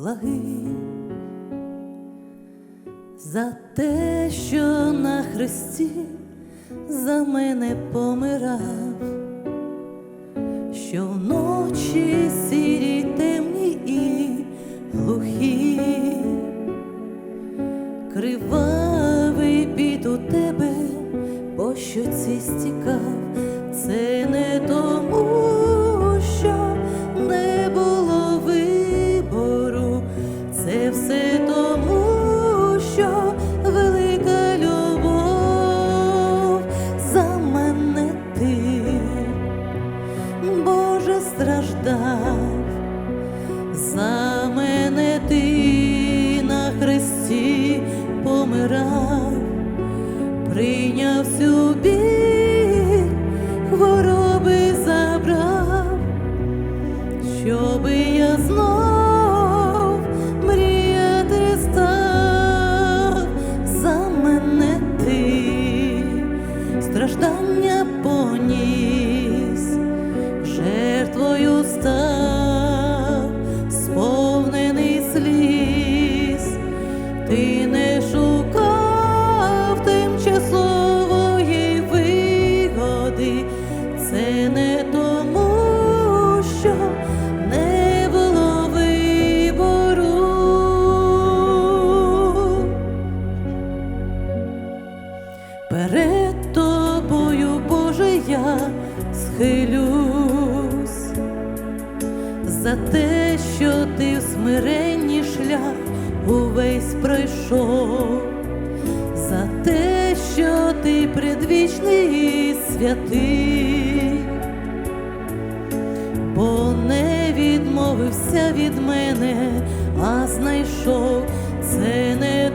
благий, за те, що на хресті за мене помирав, що вночі сірі темні і глухі, кривавий під у тебе по щоці стікав, це не тому, Боже, страждав, за мене ти на хресті помирав. Прийняв всю хвороби забрав, щоби я знов мріяти став. За мене ти, страждання поніс, те, що ти в смиренні шлях увесь пройшов, за те, що ти предвічний і святий, бо не відмовився від мене, а знайшов. Це не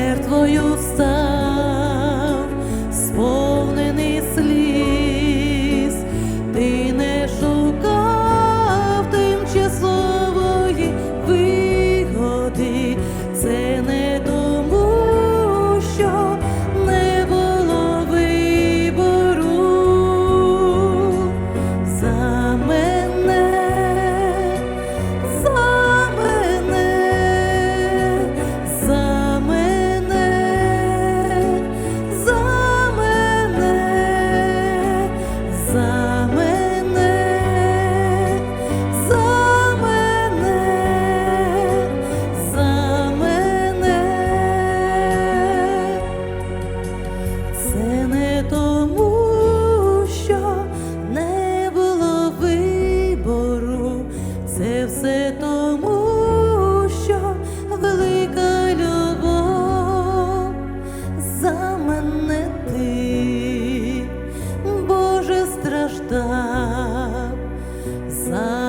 жертвою став, сповнений сліз, ти не шукав тимчасової вигоди, це все тому, що велика любов за мене ти, Боже, страждав, за